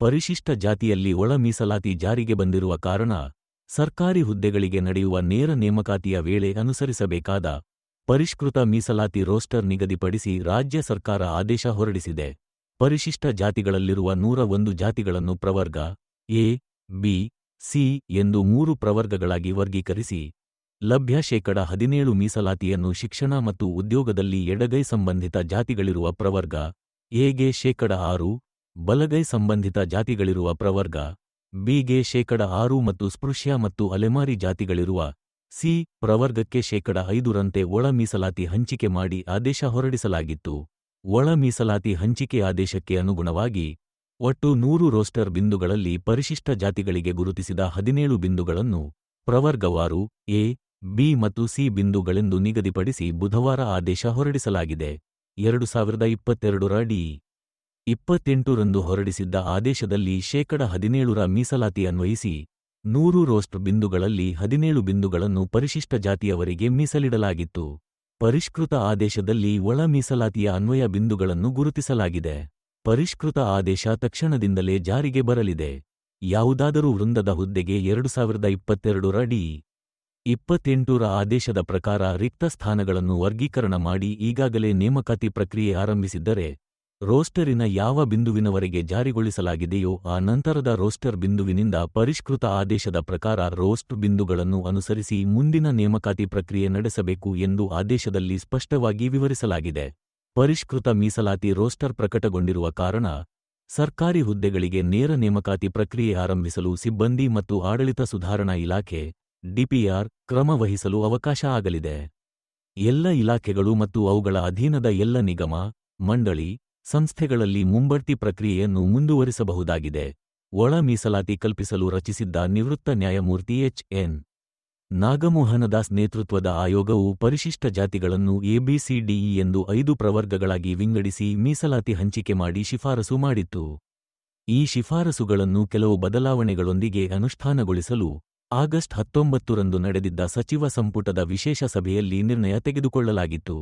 ಪರಿಶಿಷ್ಟ ಜಾತಿಯಲ್ಲಿ ಒಳ ಮೀಸಲಾತಿ ಜಾರಿಗೆ ಬಂದಿರುವ ಕಾರಣ ಸರ್ಕಾರಿ ಹುದ್ದೆಗಳಿಗೆ ನಡೆಯುವ ನೇರ ನೇಮಕಾತಿಯ ವೇಳೆ ಅನುಸರಿಸಬೇಕಾದ ಪರಿಷ್ಕೃತ ಮೀಸಲಾತಿ ರೋಸ್ಟರ್ ನಿಗದಿಪಡಿಸಿ ರಾಜ್ಯ ಸರ್ಕಾರ ಆದೇಶ ಹೊರಡಿಸಿದೆ. ಪರಿಶಿಷ್ಟ ಜಾತಿಗಳಲ್ಲಿರುವ ನೂರ ಒಂದು ಜಾತಿಗಳನ್ನು ಪ್ರವರ್ಗ ಎ, ಬಿ, ಸಿ ಎಂದು ಮೂರು ಪ್ರವರ್ಗಗಳಾಗಿ ವರ್ಗೀಕರಿಸಿ ಲಭ್ಯ ಶೇಕಡ ಹದಿನೇಳು ಮೀಸಲಾತಿಯನ್ನು ಶಿಕ್ಷಣ ಮತ್ತು ಉದ್ಯೋಗದಲ್ಲಿ ಎಡಗೈ ಸಂಬಂಧಿತ ಜಾತಿಗಳಿರುವ ಪ್ರವರ್ಗ ಎಗೆ ಶೇಕಡ ಆರು ಬಲಗೈ ಸಂಬಂಧಿತ ಜಾತಿಗಳಿರುವ ಪ್ರವರ್ಗ ಬಿಗೆ ಶೇಕಡ ಆರು ಮತ್ತು ಸ್ಪೃಶ್ಯ ಮತ್ತು ಅಲೆಮಾರಿ ಜಾತಿಗಳಿರುವ, ಸಿ ಪ್ರವರ್ಗಕ್ಕೆ ಶೇಕಡ ಐದರಂತೆ ಒಳ ಮೀಸಲಾತಿ ಹಂಚಿಕೆ ಮಾಡಿ ಆದೇಶ ಹೊರಡಿಸಲಾಗಿತ್ತು. ಒಳ ಮೀಸಲಾತಿ ಹಂಚಿಕೆ ಆದೇಶಕ್ಕೆ ಅನುಗುಣವಾಗಿ, ಒಟ್ಟು ನೂರು ರೋಸ್ಟರ್ ಬಿಂದುಗಳಲ್ಲಿ ಪರಿಶಿಷ್ಟ ಜಾತಿಗಳಿಗೆ ಗುರುತಿಸಿದ ಹದಿನೇಳು ಬಿಂದುಗಳನ್ನು ಪ್ರವರ್ಗವಾರು, ಎ, ಬಿ ಮತ್ತು ಸಿ ಬಿಂದುಗಳೆಂದು ನಿಗದಿಪಡಿಸಿ ಬುಧವಾರ ಆದೇಶ ಹೊರಡಿಸಲಾಗಿದೆ. ಎರಡು ಸಾವಿರದ ಇಪ್ಪತ್ತೆರಡರ ಡಿ. ಇಪ್ಪತ್ತೆಂಟರಂದು ಹೊರಡಿಸಿದ್ದ ಆದೇಶದಲ್ಲಿ ಶೇಕಡ ಹದಿನೇಳರ ಮೀಸಲಾತಿ ಅನ್ವಯಿಸಿ ನೂರು ರೋಸ್ಟ್ ಬಿಂದುಗಳಲ್ಲಿ ಹದಿನೇಳು ಬಿಂದುಗಳನ್ನು ಪರಿಶಿಷ್ಟ ಜಾತಿಯವರಿಗೆ ಮೀಸಲಿಡಲಾಗಿತ್ತು. ಪರಿಷ್ಕೃತ ಆದೇಶದಲ್ಲಿ ಒಳ ಮೀಸಲಾತಿಯ ಅನ್ವಯ ಬಿಂದುಗಳನ್ನು ಗುರುತಿಸಲಾಗಿದೆ. ಪರಿಷ್ಕೃತ ಆದೇಶ ತಕ್ಷಣದಿಂದಲೇ ಜಾರಿಗೆ ಬರಲಿದೆ. ಯಾವುದಾದರೂ ವೃಂದದ ಹುದ್ದೆಗೆ ಎರಡು ಸಾವಿರದ ಇಪ್ಪತ್ತೆರಡರ ಡಿ ಇಪ್ಪತ್ತೆಂಟರ ಆದೇಶದ ಪ್ರಕಾರ ರಿಕ್ತ ಸ್ಥಾನಗಳನ್ನು ವರ್ಗೀಕರಣ ಮಾಡಿ ಈಗಾಗಲೇ ನೇಮಕಾತಿ ಪ್ರಕ್ರಿಯೆ ಆರಂಭಿಸಿದ್ದರೆ ರೋಸ್ಟರಿನ ಯಾವ ಬಿಂದುವಿನವರೆಗೆ ಜಾರಿಗೊಳಿಸಲಾಗಿದೆಯೋ ಆ ನಂತರದ ರೋಸ್ಟರ್ ಬಿಂದುವಿನಿಂದ ಪರಿಷ್ಕೃತ ಆದೇಶದ ಪ್ರಕಾರ ರೋಸ್ಟ್ ಬಿಂದುಗಳನ್ನು ಅನುಸರಿಸಿ ಮುಂದಿನ ನೇಮಕಾತಿ ಪ್ರಕ್ರಿಯೆ ನಡೆಸಬೇಕು ಎಂದು ಆದೇಶದಲ್ಲಿ ಸ್ಪಷ್ಟವಾಗಿ ವಿವರಿಸಲಾಗಿದೆ. ಪರಿಷ್ಕೃತ ಮೀಸಲಾತಿ ರೋಸ್ಟರ್ ಪ್ರಕಟಗೊಂಡಿರುವ ಕಾರಣ, ಸರ್ಕಾರಿ ಹುದ್ದೆಗಳಿಗೆ ನೇರ ನೇಮಕಾತಿ ಪ್ರಕ್ರಿಯೆ ಆರಂಭಿಸಲು ಸಿಬ್ಬಂದಿ ಮತ್ತು ಆಡಳಿತ ಸುಧಾರಣಾ ಇಲಾಖೆ, ಡಿಪಿಆರ್, ಕ್ರಮ ವಹಿಸಲು ಅವಕಾಶ ಆಗಲಿದೆ. ಎಲ್ಲ ಇಲಾಖೆಗಳು ಮತ್ತು ಅವುಗಳ ಅಧೀನದ ಎಲ್ಲ ನಿಗಮ, ಮಂಡಳಿ ಸಂಸ್ಥೆಗಳಲ್ಲಿ ಮುಂಬಡ್ತಿ ಪ್ರಕ್ರಿಯೆಯನ್ನು ಮುಂದುವರಿಸಬಹುದಾಗಿದೆ. ಒಳ ಮೀಸಲಾತಿ ಕಲ್ಪಿಸಲು ರಚಿಸಿದ್ದ ನಿವೃತ್ತ ನ್ಯಾಯಮೂರ್ತಿ ಎಚ್. ಎನ್. ನಾಗಮೋಹನದಾಸ್ ನೇತೃತ್ವದ ಆಯೋಗವು ಪರಿಶಿಷ್ಟ ಜಾತಿಗಳನ್ನು ಎಬಿಸಿಡಿಇ ಎಂದು ಐದು ಪ್ರವರ್ಗಗಳಾಗಿ ವಿಂಗಡಿಸಿ ಮೀಸಲಾತಿ ಹಂಚಿಕೆ ಮಾಡಿ ಶಿಫಾರಸು ಮಾಡಿತ್ತು. ಈ ಶಿಫಾರಸುಗಳನ್ನು ಕೆಲವು ಬದಲಾವಣೆಗಳೊಂದಿಗೆ ಅನುಷ್ಠಾನಗೊಳಿಸಲು ಆಗಸ್ಟ್ ಹತ್ತೊಂಬತ್ತರಂದು ನಡೆದಿದ್ದ ಸಚಿವ ಸಂಪುಟದ ವಿಶೇಷ ಸಭೆಯಲ್ಲಿ ನಿರ್ಣಯ ತೆಗೆದುಕೊಳ್ಳಲಾಗಿತ್ತು.